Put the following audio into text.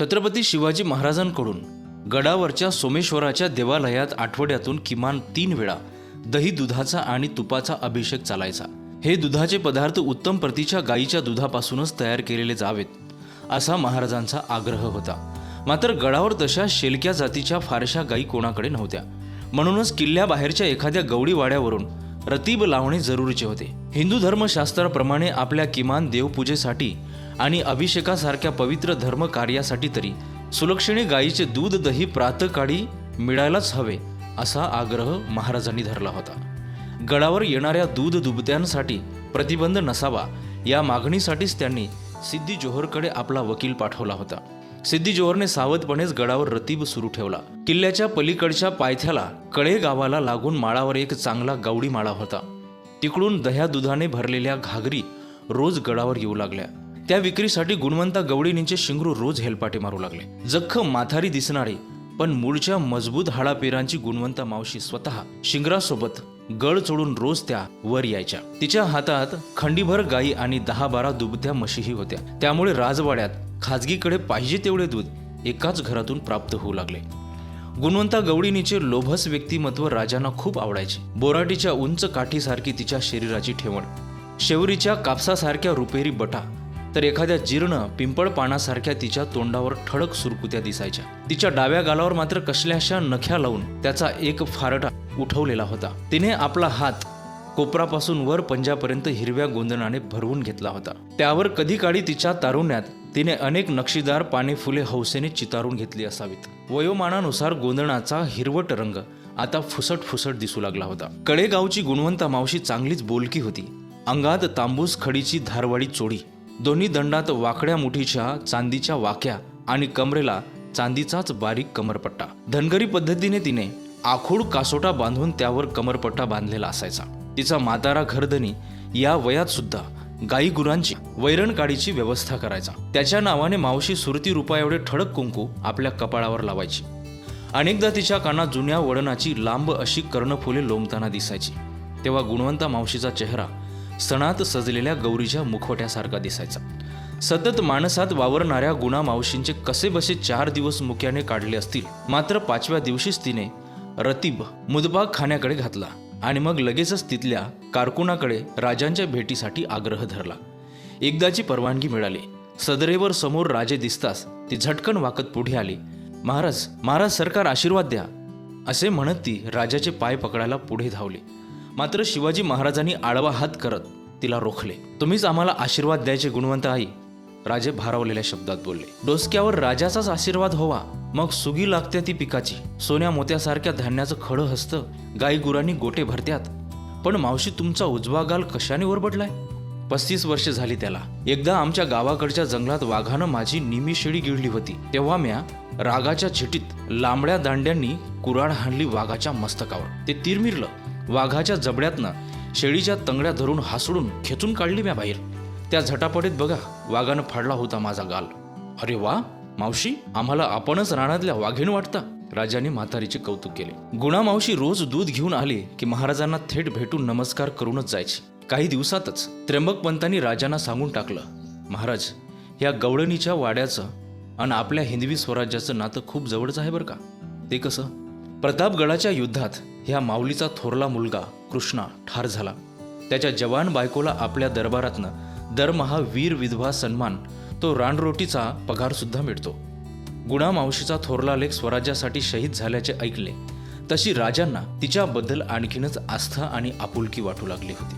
छत्रपती शिवाजी महाराजांकडून गडावरच्या सोमेश्वराच्या देवालयात आठवड्यातून किमान तीन वेळा दही दुधाचा आणि तुपाचा अभिषेक चालायचा. हे दुधाचे पदार्थ उत्तम प्रतीच्या गायीच्या दुधापासूनच तयार केलेले जावेत असा महाराजांचा आग्रह होता. मात्र गडावर तशा शेलक्या जातीच्या फारशा गायी कोणाकडे नव्हत्या. म्हणूनच किल्ल्याबाहेरच्या एखाद्या गवडी वाड्यावरून रतीब लावणे जरुरीचे होते. हिंदू धर्मशास्त्राप्रमाणे आपल्या किमान देवपूजेसाठी आणि अभिषेकासारख्या पवित्र धर्म कार्यासाठी तरी सुलक्षणी गायीचे दूध दही प्रातकाळी मिळायलाच हवे असा आग्रह महाराजांनी धरला होता. गडावर येणाऱ्या दूध दुबत्यांसाठी प्रतिबंध नसावा या मागणीसाठीच त्यांनी सिद्धी जोहरकडे आपला वकील पाठवला होता. सिद्धी जोहरने सावधपणेच गडावर रतीब सुरू ठेवला. किल्ल्याच्या पलीकडच्या पायथ्याला कळे गावाला लागून माळावर एक चांगला गावडी माळा होता. तिकडून दह्या दुधाने भरलेल्या घागरी रोज गडावर येऊ लागल्या. त्या विक्रीसाठी गुणवंता गवळीनींचे शिंगरू रोज हेलपाटे मारू लागले. जख्ख माथारी दिसणारे पण मूळच्या मजबूत हाडापेरांची गुणवंता मावशी स्वतः शिंगरासोबत गळ चोडून रोज त्या वर यायच्या. तिच्या हातात खंडीभर गायी आणि दहा बारा दुबत्या म्हशीही होत्या. त्यामुळे राजवाड्यात खाजगीकडे पाहिजे तेवढे दूध एकाच घरातून प्राप्त होऊ लागले. गुणवंता गवळीनीचे लोभस व्यक्तिमत्व राजांना खूप आवडायचे. बोराटीच्या उंच काठीसारखी तिच्या शरीराची ठेवण शेवरीच्या कापसासारख्या रुपेरी बटा तर एखाद्या जीर्ण पिंपळ पानासारख्या तिच्या तोंडावर ठळक सुरकुत्या दिसायच्या. तिच्या डाव्या गालावर मात्र कसल्याशा नख्या लावून त्याचा एक फारटा उठवलेला होता. तिने आपला हात कोपरापासून वर पंजापर्यंत हिरव्या गोंधणाने भरवून घेतला होता. त्यावर कधी काळी तिच्या तारुण्यात तिने अनेक नक्षीदार पाने फुले हौसेने चितारून घेतली असावीत. वयोमानानुसार गोंधणाचा हिरवट रंग आता फुसट फुसट दिसू लागला होता. कडेगावची गुणवंता मावशी चांगलीच बोलकी होती. अंगात तांबूस खडीची धारवाडी चोडी दोन्ही दंडात वाकड्या मुठीच्या चांदीच्या वाक्या आणि कमरेला चांदीचाच बारीक कमरपट्टा. धनगरी पद्धतीने तिने आखूड कासोटा बांधून त्यावर कमरपट्टा बांधलेला असायचा. तिचा म्हातारा घरधनी या वयात सुद्धा गाई गुरांची वैरण काडीची व्यवस्था करायचा. त्याच्या नावाने मावशी सुरती रुपा एवढे ठळक कुंकू आपल्या कपाळावर लावायची. अनेकदा तिच्या कानात जुन्या वडणाची लांब अशी कर्णफुले लोंबताना दिसायची. तेव्हा गुणवंता मावशीचा चेहरा सणात सजलेल्या गौरीच्या मुखवट्यासारखा दिसायचा. सतत माणसात वावरणाऱ्या गुणा मावशींचे कसे बसे चार दिवस मुक्याने काढले असतील मात्र पाचव्या दिवशीच तिने रतीब मुदबाग खाण्याकडे घातला आणि मग लगेचच तिथल्या कारकुनाकडे राजांच्या भेटीसाठी आग्रह धरला. एकदाची परवानगी मिळाली. सदरेवर समोर राजे दिसताच ती झटकन वाकत पुढे आली. महाराज महाराज सरकार आशीर्वाद द्या असे म्हणत ती राजाचे पाय पकडायला पुढे धावली. मात्र शिवाजी महाराजांनी आडवा हात करत तिला रोखले. तुम्हीच आम्हाला आशीर्वाद द्यायचे गुणवंत आई. राजे भारावलेल्या शब्दात बोलले. डोसक्यावर राजाचाच आशीर्वाद होवा मग सुगी लागते ती पिकाची. सोन्या मोत्यासारख्या धान्याचं खडं हसतं. गाई गुरांनी गोटे भरत्यात. पण मावशी तुमचा उजवा गाल कशाने वरबडलाय पस्तीस वर्षे झाली त्याला. एकदा आमच्या गावाकडच्या जंगलात वाघानं माझी निमी शेळी गिळली होती. तेव्हा म्या रागाच्या छिटीत लांबड्या दांड्यांनी कुराड हाणली वाघाच्या मस्तकावर. ते तिरमिरलं वाघाच्या जबड्यातनं शेळीच्या तंगड्या धरून हासडून खेचून काढली म्या बाहेर. त्या झटापटीत बघा वाघानं फाडला होता माझा गाल. अरे वा मावशी आम्हाला आपणच राणातल्या वाघीण वाटता. राजाने म्हातारीचे कौतुक केले. गुणा मावशी रोज दूध घेऊन आले की महाराजांना थेट भेटून नमस्कार करूनच जायची. काही दिवसातच त्र्यंबक पंतांनी राजांना सांगून टाकलं महाराज या गवळणीच्या वाड्याचं आणि आपल्या हिंदवी स्वराज्याचं नातं खूप जवळच आहे बरं का? ते कसं? प्रतापगडाच्या युद्धात ह्या माऊलीचा थोरला मुलगा कृष्णा ठार झाला. त्याच्या जवान बायकोला आपल्या दरबारातनं दरमहा वीर विधवा सन्मान तो रानरोटीचा पगारसुद्धा मिळतो. गुणा मावशीचा थोरला लेख स्वराज्यासाठी शहीद झाल्याचे ऐकले. तशी राजांना तिच्याबद्दल आणखीनच आस्था आणि आपुलकी वाटू लागली होती.